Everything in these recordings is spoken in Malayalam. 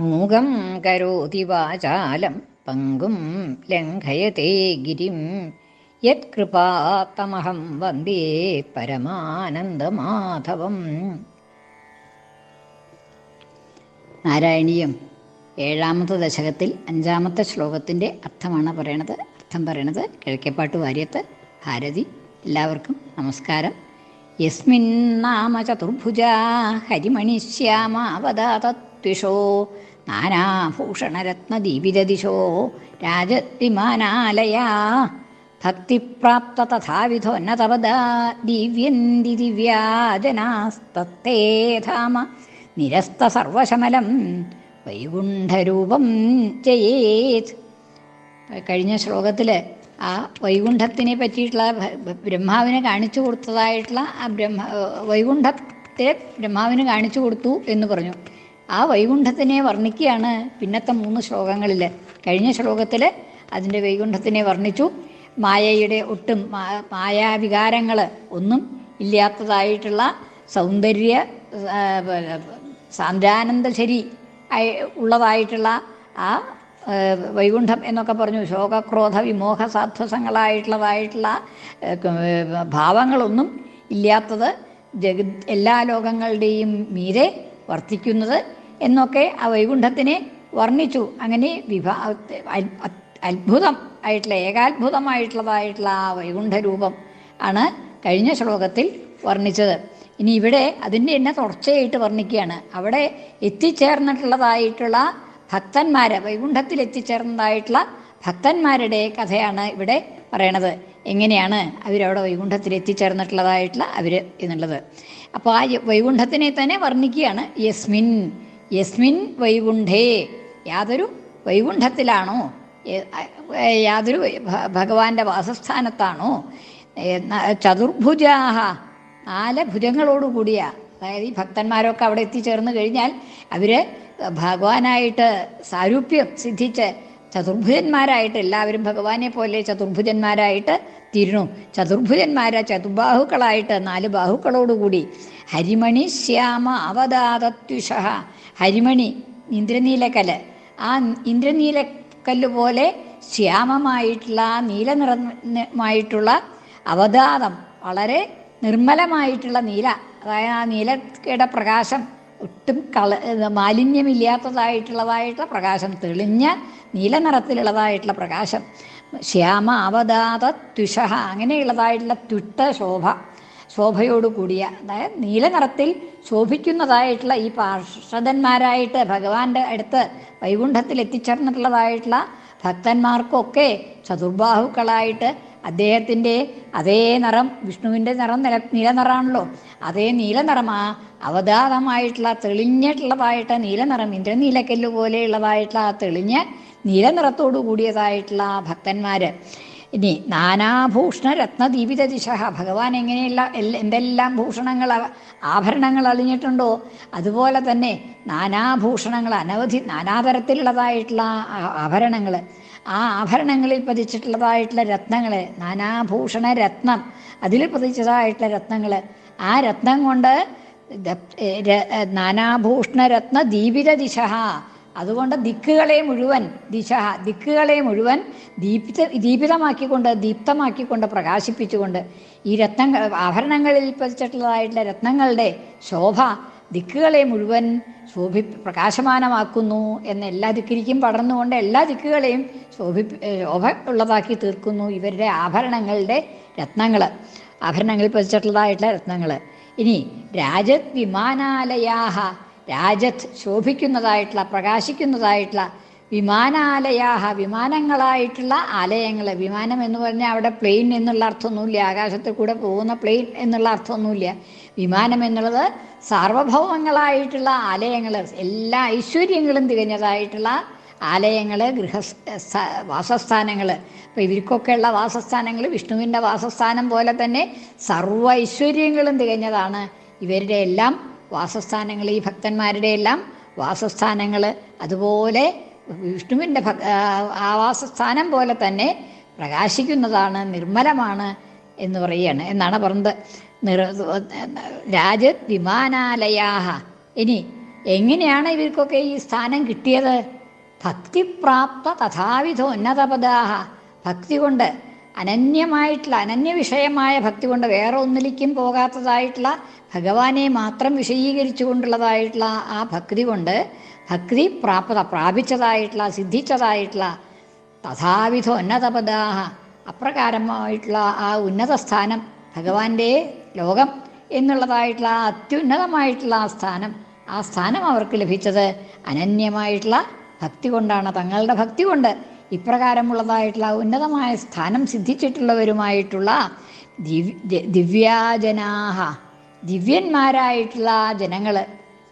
മൂകം കരോതി വാചാലം പങ്കും ലംഘയത്തെ ഗിരിം. യത്കൃപാത്തമഹം വന്ദേ പരമാനന്ദമാധവം. നാരായണീയം ഏഴാമത്തെ ദശകത്തിൽ അഞ്ചാമത്തെ ശ്ലോകത്തിന്റെ അർത്ഥമാണ് പറയണത്. അർത്ഥം പറയണത് കിഴക്കേപ്പാട്ട് വാര്യത്ത് ഭാരതി. എല്ലാവർക്കും നമസ്കാരം. യസ്മിൻ നാമ ചതുർഭുജ ഹരിമണിശ്യാമാവതാതത്വിഷോ നാനാഭൂഷണരത്നദീപിതദിശോ രാജത്തിമാനാലയാ ഭക്തിപ്രാപ്ത തഥാവിധോന്നതപദാ ദിവ്യന്തി ദിവ്യാജനാസ്തത്തേ ധാമ? നിരസ്ത സർവശമലം വൈകുണ്ഠരൂപം ചെയ്യേത് കഴിഞ്ഞ ശ്ലോകത്തിൽ ആ വൈകുണ്ഠത്തിനെ പറ്റിയിട്ടുള്ള ബ്രഹ്മാവിനെ കാണിച്ചു കൊടുത്തതായിട്ടുള്ള ആ ബ്രഹ്മ വൈകുണ്ഠത്തെ ബ്രഹ്മാവിന് കാണിച്ചു കൊടുത്തു എന്ന് പറഞ്ഞു. ആ വൈകുണ്ഠത്തിനെ വർണിക്കുകയാണ് പിന്നത്തെ മൂന്ന് ശ്ലോകങ്ങളിൽ കഴിഞ്ഞ ശ്ലോകത്തിൽ അതിന്റെ വൈകുണ്ഠത്തിനെ വർണിച്ചു. മായയുടെ ഒട്ടും മായാവികാരങ്ങൾ ഒന്നും ഇല്ലാത്തതായിട്ടുള്ള സൗന്ദര്യ സാന്ദ്രാനന്ദശരി ഉള്ളതായിട്ടുള്ള ആ വൈകുണ്ഠം എന്നൊക്കെ പറഞ്ഞു. ശോകക്രോധ വിമോഹ സാധ്വസങ്ങളായിട്ടുള്ളതായിട്ടുള്ള ഭാവങ്ങളൊന്നും ഇല്ലാത്തത് ജഗ എല്ലാ ലോകങ്ങളുടെയും മീരെ വർത്തിക്കുന്നത് എന്നൊക്കെ ആ വൈകുണ്ഠത്തിനെ വർണിച്ചു. അങ്ങനെ വിഭാ അത്ഭുതം ആയിട്ടുള്ള ഏകാത്ഭുതമായിട്ടുള്ളതായിട്ടുള്ള ആ വൈകുണ്ഠ രൂപം ആണ് കഴിഞ്ഞ ശ്ലോകത്തിൽ വർണിച്ചത്. ഇനി ഇവിടെ അതിന്റെ തന്നെ തുടർച്ചയായിട്ട് വർണിക്കുകയാണ്. അവിടെ എത്തിച്ചേർന്നിട്ടുള്ളതായിട്ടുള്ള ഭക്തന്മാരെ വൈകുണ്ഠത്തിൽ എത്തിച്ചേർന്നതായിട്ടുള്ള ഭക്തന്മാരുടെ കഥയാണ് ഇവിടെ പറയണത്. എങ്ങനെയാണ് അവരവിടെ വൈകുണ്ഠത്തിൽ എത്തിച്ചേർന്നിട്ടുള്ളതായിട്ടുള്ള അവർ എന്നുള്ളത്. അപ്പോൾ ആ വൈകുണ്ഠത്തിനെ തന്നെ വർണിക്കുകയാണ് യസ്മിൻ. യസ്മിൻ വൈകുണ്ഠേ. യാതൊരു വൈകുണ്ഠത്തിലാണോ? യാതൊരു ഭഗവാന്റെ വാസസ്ഥാനത്താണോ? ചതുർഭുജാഹ നാല് ഭുജങ്ങളോടുകൂടിയ അതായത് ഈ ഭക്തന്മാരൊക്കെ അവിടെ എത്തിച്ചേർന്ന് കഴിഞ്ഞാൽ അവർ ഭഗവാനായിട്ട് സാരൂപ്യം സിദ്ധിച്ച് ചതുർഭുജന്മാരായിട്ട് എല്ലാവരും ഭഗവാനെ പോലെ ചതുർഭുജന്മാരായിട്ട് തീരുന്നു. ചതുർഭുജന്മാരെ ചതുർബാഹുക്കളായിട്ട് നാല് ബാഹുക്കളോടുകൂടി ഹരിമണി ശ്യാമ അവതാതത്വിഷ ഹരിമണി ഇന്ദ്രനീലക്കൽ ആ ഇന്ദ്രനീലക്കല്ല് പോലെ ശ്യാമമായിട്ടുള്ള നീല നിറമായിട്ടുള്ള അവതാതം വളരെ നിർമ്മലമായിട്ടുള്ള നീല അതായത് ആ നീലയുടെ പ്രകാശം ഒട്ടും കള മാലിന്യമില്ലാത്തതായിട്ടുള്ളതായിട്ടുള്ള പ്രകാശം തെളിഞ്ഞ നീല നിറത്തിലുള്ളതായിട്ടുള്ള പ്രകാശം. ശ്യാമ അവതാത തുഷ അങ്ങനെയുള്ളതായിട്ടുള്ള തുട്ട ശോഭ ശോഭയോട് കൂടിയ അതായത് നീല നിറത്തിൽ ശോഭിക്കുന്നതായിട്ടുള്ള ഈ പാർഷദന്മാരായിട്ട് ഭഗവാന്റെ അടുത്ത് വൈകുണ്ഠത്തിൽ എത്തിച്ചേർന്നിട്ടുള്ളതായിട്ടുള്ള ഭക്തന്മാർക്കൊക്കെ ചതുർബാഹുക്കളായിട്ട് അദ്ദേഹത്തിന്റെ അതേ നിറം വിഷ്ണുവിന്റെ നിറം നില നീല നിറമാണല്ലോ അതേ നീല നിറമാ അവതാതമായിട്ടുള്ള തെളിഞ്ഞിട്ടുള്ളതായിട്ട് നീല നിറം ഇന്ദ്രനീലക്കല്ല് പോലെയുള്ളതായിട്ടുള്ള ആ തെളിഞ്ഞ നീല നിറത്തോടു കൂടിയതായിട്ടുള്ള ആ ഭക്തന്മാര്. ഇനി നാനാഭൂഷണ രത്നദീപിത ദിശ ഭഗവാൻ എങ്ങനെയുള്ള എന്തെല്ലാം ഭൂഷണങ്ങൾ ആഭരണങ്ങൾ അളിഞ്ഞിട്ടുണ്ടോ? അതുപോലെ തന്നെ നാനാഭൂഷണങ്ങൾ അനവധി നാനാതരത്തിലുള്ളതായിട്ടുള്ള ആഭരണങ്ങൾ ആ ആഭരണങ്ങളിൽ പതിച്ചിട്ടുള്ളതായിട്ടുള്ള രത്നങ്ങൾ നാനാഭൂഷണ രത്നം അതിൽ പതിച്ചതായിട്ടുള്ള രത്നങ്ങൾ ആ രത്നം കൊണ്ട് നാനാഭൂഷണ രത്ന ദീപിത ദിശ അതുകൊണ്ട് ദിക്കുകളെ മുഴുവൻ ദിശ ദിക്കുകളെ മുഴുവൻ ദീപിത ദീപിതമാക്കിക്കൊണ്ട് ദീപ്തമാക്കിക്കൊണ്ട് പ്രകാശിപ്പിച്ചുകൊണ്ട് ഈ രത്നങ്ങൾ ആഭരണങ്ങളിൽ പതിച്ചിട്ടുള്ളതായിട്ടുള്ള രത്നങ്ങളുടെ ശോഭ ദിക്കുകളെ മുഴുവൻ ശോഭി പ്രകാശമാനമാക്കുന്നു എന്ന് എല്ലാ ദിക്കിരിക്കും പടർന്നുകൊണ്ട് എല്ലാ ദിക്കുകളെയും ശോഭി ശോഭ ഉള്ളതാക്കി തീർക്കുന്നു ഇവരുടെ ആഭരണങ്ങളുടെ രത്നങ്ങൾ ആഭരണങ്ങളിൽ പതിച്ചിട്ടുള്ളതായിട്ടുള്ള രത്നങ്ങൾ ഇനി രാജത് വിമാനാലയാഹ രാജത്ത് ശോഭിക്കുന്നതായിട്ടുള്ള പ്രകാശിക്കുന്നതായിട്ടുള്ള വിമാനാലയാഹ വിമാനങ്ങളായിട്ടുള്ള ആലയങ്ങൾ വിമാനം എന്ന് പറഞ്ഞാൽ അവിടെ പ്ലെയിൻ എന്നുള്ള അർത്ഥമൊന്നുമില്ല. ആകാശത്തിൽ കൂടെ പോകുന്ന പ്ലെയിൻ എന്നുള്ള അർത്ഥമൊന്നുമില്ല. വിമാനം എന്നുള്ളത് സാർവഭൗമങ്ങളായിട്ടുള്ള ആലയങ്ങൾ എല്ലാ ഐശ്വര്യങ്ങളും തികഞ്ഞതായിട്ടുള്ള ആലയങ്ങൾ ഗൃഹ വാസസ്ഥാനങ്ങൾ അപ്പോൾ ഇവർക്കൊക്കെയുള്ള വാസസ്ഥാനങ്ങൾ വിഷ്ണുവിന്റെ വാസസ്ഥാനം പോലെ തന്നെ സർവ ഐശ്വര്യങ്ങളും തികഞ്ഞതാണ്. ഇവരുടെ എല്ലാം വാസസ്ഥാനങ്ങൾ ഈ ഭക്തന്മാരുടെ എല്ലാം വാസസ്ഥാനങ്ങൾ അതുപോലെ വിഷ്ണുവിന്റെ ഭക് ആവാസസ്ഥാനം പോലെ തന്നെ പ്രകാശിക്കുന്നതാണ് നിർമ്മലമാണ് എന്ന് പറയുകയാണ്. എന്നാണ് പറഞ്ഞത്. നിർ രാജ വിമാനാലയാഹ ഇനി എങ്ങനെയാണ് ഇവർക്കൊക്കെ ഈ സ്ഥാനം കിട്ടിയത്? ഭക്തിപ്രാപ്ത തഥാവിധ ഉന്നതപദാഹ. ഭക്തി കൊണ്ട് അനന്യമായിട്ടുള്ള അനന്യ വിഷയമായ ഭക്തി കൊണ്ട് വേറെ ഒന്നിലേക്കും പോകാത്തതായിട്ടുള്ള ഭഗവാനെ മാത്രം വിഷയീകരിച്ചു കൊണ്ടുള്ളതായിട്ടുള്ള ആ ഭക്തി കൊണ്ട് ഭക്തി പ്രാപ്ത പ്രാപിച്ചതായിട്ടുള്ള സിദ്ധിച്ചതായിട്ടുള്ള തഥാവിധ ഉന്നതപദാഹ അപ്രകാരമായിട്ടുള്ള ആ ഉന്നത സ്ഥാനം ഭഗവാന്റെ ലോകം എന്നുള്ളതായിട്ടുള്ള ആ അത്യുന്നതമായിട്ടുള്ള ആ സ്ഥാനം ആ സ്ഥാനം അവർക്ക് ലഭിച്ചത് അനന്യമായിട്ടുള്ള ഭക്തി കൊണ്ടാണ് തങ്ങളുടെ ഭക്തി കൊണ്ട് ഇപ്രകാരമുള്ളതായിട്ടുള്ള ഉന്നതമായ സ്ഥാനം സിദ്ധിച്ചിട്ടുള്ളവരുമായിട്ടുള്ള ദിവ്യ ദിവ്യാജനാഹ ദിവ്യന്മാരായിട്ടുള്ള ജനങ്ങൾ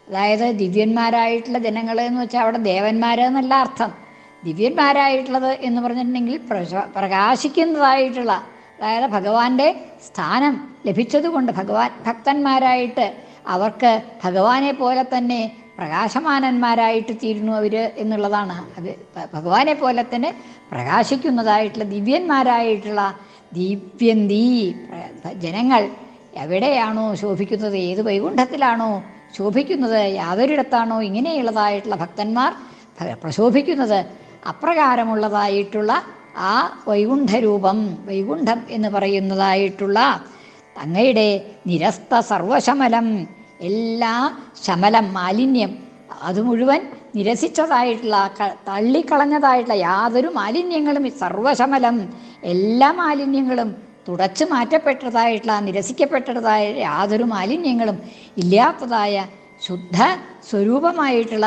അതായത് ദിവ്യന്മാരായിട്ടുള്ള ജനങ്ങൾ എന്ന് വെച്ചാൽ അവിടെ ദേവന്മാരെന്നല്ല അർത്ഥം. ദിവ്യന്മാരായിട്ടുള്ളത് എന്ന് പറഞ്ഞിട്ടുണ്ടെങ്കിൽ പ്രകാശിക്കുന്നതായിട്ടുള്ള അതായത് ഭഗവാന്റെ സ്ഥാനം ലഭിച്ചതുകൊണ്ട് ഭഗവാൻ ഭക്തന്മാരായിട്ട് അവർക്ക് ഭഗവാനെ പോലെ തന്നെ പ്രകാശമാനന്മാരായിട്ട് തീരുന്നു അവർ എന്നുള്ളതാണ്. അത് ഭഗവാനെ പോലെ തന്നെ പ്രകാശിക്കുന്നതായിട്ടുള്ള ദിവ്യന്മാരായിട്ടുള്ള ദിവ്യന്തീ ജനങ്ങൾ എവിടെയാണോ ശോഭിക്കുന്നത് ഏത് വൈകുണ്ഠത്തിലാണോ ശോഭിക്കുന്നത് യാതൊരിടത്താണോ ഇങ്ങനെയുള്ളതായിട്ടുള്ള ഭക്തന്മാർ പ്രശോഭിക്കുന്നത് അപ്രകാരമുള്ളതായിട്ടുള്ള ആ വൈകുണ്ഠരൂപം വൈകുണ്ഠം എന്ന് പറയുന്നതായിട്ടുള്ള തങ്ങയുടെ നിരസ്ത സർവശമലം എല്ലാ ശമലം മാലിന്യം അത് മുഴുവൻ നിരസിച്ചതായിട്ടുള്ള തള്ളിക്കളഞ്ഞതായിട്ടുള്ള യാതൊരു മാലിന്യങ്ങളും സർവശമലം എല്ലാ മാലിന്യങ്ങളും തുടച്ചു മാറ്റപ്പെട്ടതായിട്ടുള്ള നിരസിക്കപ്പെട്ടതായ യാതൊരു മാലിന്യങ്ങളും ഇല്ലാത്തതായ ശുദ്ധ സ്വരൂപമായിട്ടുള്ള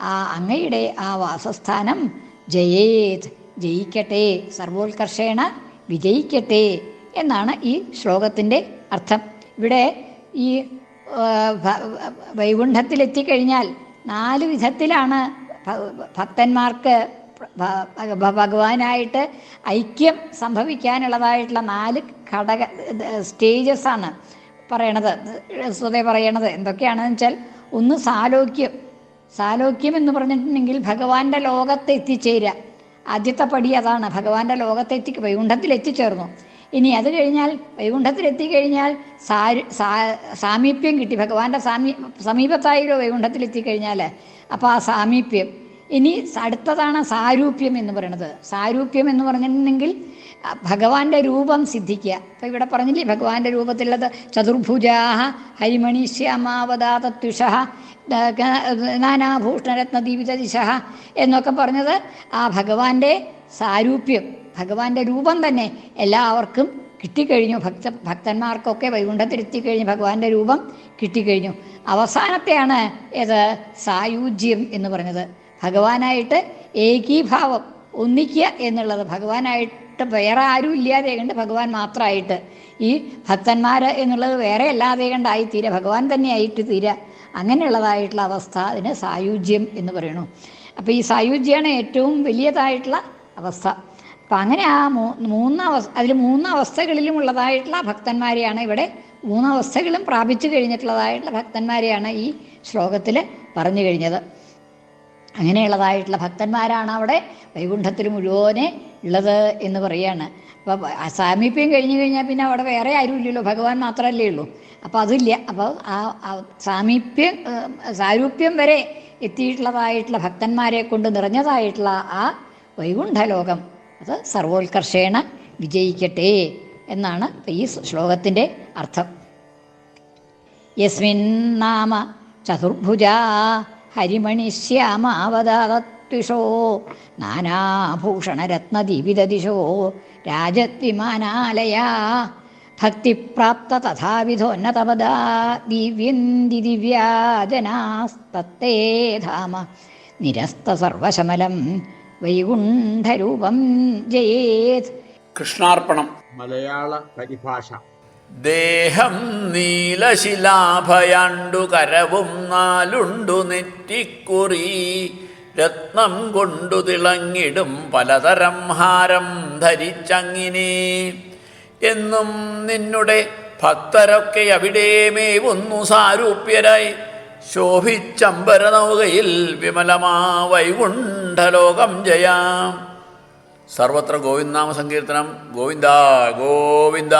ആ അങ്ങയുടെ ആ വാസസ്ഥാനം ജയേത് ജയിക്കട്ടെ സർവോത്കർഷേണ വിജയിക്കട്ടെ എന്നാണ് ഈ ശ്ലോകത്തിന്റെ അർത്ഥം. ഇവിടെ ഈ വൈകുണ്ഠത്തിലെത്തിക്കഴിഞ്ഞാൽ നാല് വിധത്തിലാണ് ഭക്തന്മാർക്ക് ഭഗവാനായിട്ട് ഐക്യം സംഭവിക്കാനുള്ളതായിട്ടുള്ള നാല് ഘടക സ്റ്റേജസാണ് പറയണത്. സ്വതേ പറയണത് എന്തൊക്കെയാണെന്ന് വെച്ചാൽ ഒന്ന് സാലോക്യം. സാലോക്യം എന്ന് പറഞ്ഞിട്ടുണ്ടെങ്കിൽ ഭഗവാന്റെ ലോകത്ത് എത്തിച്ചേരുക ആദ്യത്തെ പടി അതാണ്. ഭഗവാന്റെ ലോകത്തെത്തി വൈകുണ്ഠത്തിൽ എത്തിച്ചേർന്നു ഇനി അത് കഴിഞ്ഞാൽ വൈകുണ്ഠത്തിലെത്തി കഴിഞ്ഞാൽ സാമീപ്യം കിട്ടി. ഭഗവാന്റെ സാമീ സമീപത്തായിരോ വൈകുണ്ഠത്തിലെത്തി കഴിഞ്ഞാൽ അപ്പോൾ ആ സാമീപ്യം. ഇനി അടുത്തതാണ് സാരൂപ്യം എന്ന് പറയുന്നത് സാരൂപ്യം എന്ന് പറഞ്ഞിട്ടുണ്ടെങ്കിൽ ഭഗവാന്റെ രൂപം സിദ്ധിക്കുക. അപ്പം ഇവിടെ പറഞ്ഞില്ലേ ഭഗവാന്റെ രൂപത്തിലുള്ളത് ചതുർഭുജാഹ ഹരിമണിശ്യാമാവതാതത്വിഷ നാനാഭൂഷണരത്നദീപിതദിശ എന്നൊക്കെ പറഞ്ഞത് ആ ഭഗവാന്റെ സാരൂപ്യം. ഭഗവാന്റെ രൂപം തന്നെ എല്ലാവർക്കും കിട്ടിക്കഴിഞ്ഞു. ഭക്ത ഭക്തന്മാർക്കൊക്കെ വൈകുണ്ഠത്തിലെത്തിക്കഴിഞ്ഞ് ഭഗവാന്റെ രൂപം കിട്ടിക്കഴിഞ്ഞു. അവസാനത്തെയാണ് ഏത്? സായുജ്യം എന്ന് പറഞ്ഞത്. ഭഗവാനായിട്ട് ഏകീഭാവം ഒന്നിക്കുക എന്നുള്ളത്. ഭഗവാനായിട്ട് വേറെ ആരും ഇല്ലാതെ കണ്ട് ഭഗവാൻ മാത്രമായിട്ട്. ഈ ഭക്തന്മാർ എന്നുള്ളത് വേറെ അല്ലാതെ കണ്ടായി തീരെ. ഭഗവാൻ തന്നെ ആയിട്ട് തീരുക അങ്ങനെയുള്ളതായിട്ടുള്ള അവസ്ഥ അതിന് സായുജ്യം എന്ന് പറയണു അപ്പോൾ ഈ സായുജ്യമാണ് ഏറ്റവും വലിയതായിട്ടുള്ള അവസ്ഥ. അപ്പം അങ്ങനെ ആ മൂ മൂന്ന് അവസ്ഥ അതിൽ മൂന്നവസ്ഥകളിലും ഉള്ളതായിട്ടുള്ള ഭക്തന്മാരെയാണ് ഇവിടെ മൂന്നവസ്ഥകളും പ്രാപിച്ചു കഴിഞ്ഞിട്ടുള്ളതായിട്ടുള്ള ഭക്തന്മാരെയാണ് ഈ ശ്ലോകത്തിൽ പറഞ്ഞു കഴിഞ്ഞത്. അങ്ങനെയുള്ളതായിട്ടുള്ള ഭക്തന്മാരാണ് അവിടെ വൈകുണ്ഠത്തിൽ മുഴുവനെ ഉള്ളത് എന്ന് പറയാണ്. അപ്പോൾ സാമീപ്യം കഴിഞ്ഞു കഴിഞ്ഞാൽ പിന്നെ അവിടെ വേറെ ആരും ഇല്ലല്ലോ ഭഗവാൻ മാത്രമല്ലേ ഉള്ളൂ. അപ്പോൾ അതില്ല. അപ്പോൾ ആ സാമീപ്യം സാരൂപ്യം വരെ എത്തിയിട്ടുള്ളതായിട്ടുള്ള ഭക്തന്മാരെ കൊണ്ട് നിറഞ്ഞതായിട്ടുള്ള ആ വൈകുണ്ഠലോകം അത് സർവോത്കർഷേണ വിജയിക്കട്ടെ എന്നാണ് ഈ ശ്ലോകത്തിന്റെ അർത്ഥം. യസ്മിൻ നാമ ചതുർഭുജ ഹരിമണിശ്യാമാവതാതത്വിഷോ നാനാഭൂഷണരത്നദീപിതദിശോ രാജദ്വിമാനാലയാ ഭക്തിപ്രാപ്ത തഥാവിധോന്നതപദാ ദിവ്യന്തി ദിവ്യാജനാസ്തത്തേ ധാമ. നിരസ്ത സർവശമലം വൈകുണ്ഠരൂപം ജയേത്. കൃഷ്ണാർപ്പണം. മലയാള പരിഭാഷ. ദേഹം നീലശിലാഭയാണ്ടു കരവും നാലുണ്ടു നെറ്റിക്കുറി. രത്നം കൊണ്ടു തിളങ്ങിടും പലതരം ഹാരം ധരിച്ചങ്ങിനെ. എന്നും നിന്നുടെ ഭക്തരൊക്കെ അവിടെ മേവുന്നു സാരൂപ്യരായി. ശോഭിച്ചമ്പരനൗകയിൽ വിമലമാ വൈകുണ്ഠലോകം ജയാം. സർവത്ര ഗോവിന്ദനാമ സങ്കീർത്തനം ഗോവിന്ദ ഗോവിന്ദ.